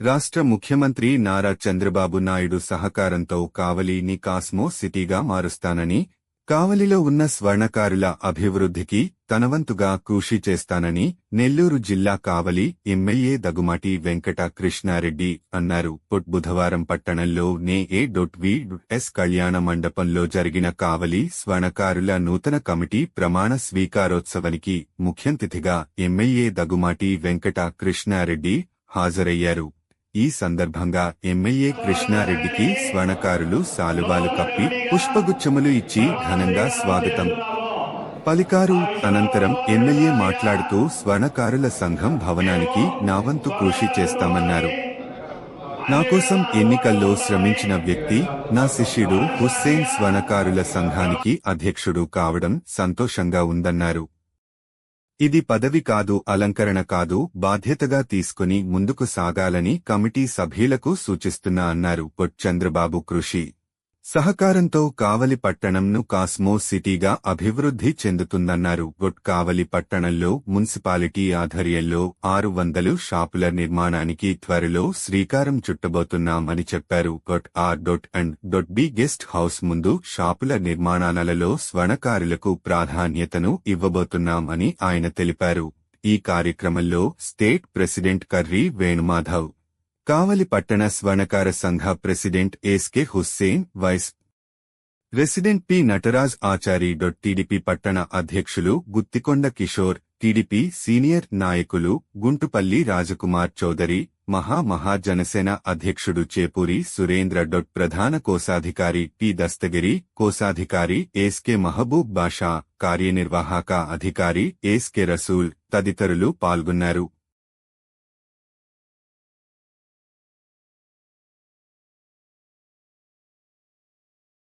రాష్ట్ర ముఖ్యమంత్రి నారా చంద్రబాబు నాయుడు సహకారంతో కావలిని కాస్మో సిటీగా మారుస్తానని కావలిలో ఉన్న స్వర్ణకారుల అభివృద్ధికి తనవంతుగా కృషి చేస్తానని నెల్లూరు జిల్లా కావలి ఎమ్మెల్యే దగుమాటి వెంకట కృష్ణారెడ్డి అన్నారు. పుట్ బుధవారం పట్టణంలో నే ఏ డొట్ వి ఎస్ కళ్యాణ మండపంలో జరిగిన కావలి స్వర్ణకారుల నూతన కమిటీ ప్రమాణ స్వీకారోత్సవానికి ముఖ్యంతిథిగా ఎమ్మెల్యే దగుమాటి వెంకట కృష్ణారెడ్డి హాజరయ్యారు. ఈ సందర్భంగా ఎమ్మెల్యే కృష్ణారెడ్డికి స్వర్ణకారులు సాలువాలు కప్పి పుష్పగుచ్చములు ఇచ్చి ఘనంగా స్వాగతం. పలికారు అనంతరం ఎమ్మెల్యే మాట్లాడుతూ స్వర్ణకారుల సంఘం భవనానికి నావంతు కృషి చేస్తామన్నారు. నా కోసం ఎన్నికల్లో శ్రమించిన వ్యక్తి నా శిష్యుడు హుస్సేన్ స్వర్ణకారుల సంఘానికి అధ్యక్షుడు కావడం సంతోషంగా ఉందన్నారు. ఇది పదవి కాదు అలంకరణ కాదు బాధ్యతగా తీసుకుని ముందుకు సాగాలని కమిటీ సభ్యులకు సూచిస్తున్నా అన్నారు. పొట్ చంద్రబాబు కృషి సహకారంతో కావలి పట్టణంను కాస్మో సిటీగా అభివృద్ధి చెందుతుందన్నారు. గొట్ కావలి పట్టణంలో మున్సిపాలిటీ ఆధ్వర్యంలో ఆరు వందలు షాపుల నిర్మాణానికి త్వరలో శ్రీకారం చుట్టబోతున్నామని చెప్పారు. గొట్ R dot and dot B guest house ముందు షాపుల నిర్మాణాలలో స్వర్ణకారులకు ప్రాధాన్యతను ఇవ్వబోతున్నామని ఆయన తెలిపారు. ఈ కార్యక్రమంలో స్టేట్ ప్రెసిడెంట్ కర్రీ వేణుమాధవ్ కావలి పట్టణ స్వర్ణకార సంఘ president SK Hussain vice president P. Nataraj Achari dot TDP పట్టణ అధ్యక్షులు గుత్తికొండ కిషోర్ టీడీపీ సీనియర్ నాయకులు గుంటుపల్లి రాజకుమార్ చౌదరి మహా మహాజనసేన అధ్యక్షుడు చేపూరి సురేంద్ర డొట్ ప్రధాన కోశాధికారి పి దస్తగిరి కోశాధికారి ఎస్కే మహబూబ్ బాషా కార్యనిర్వాహక అధికారి ఎస్కే రసూల్ తదితరులు పాల్గొన్నారు.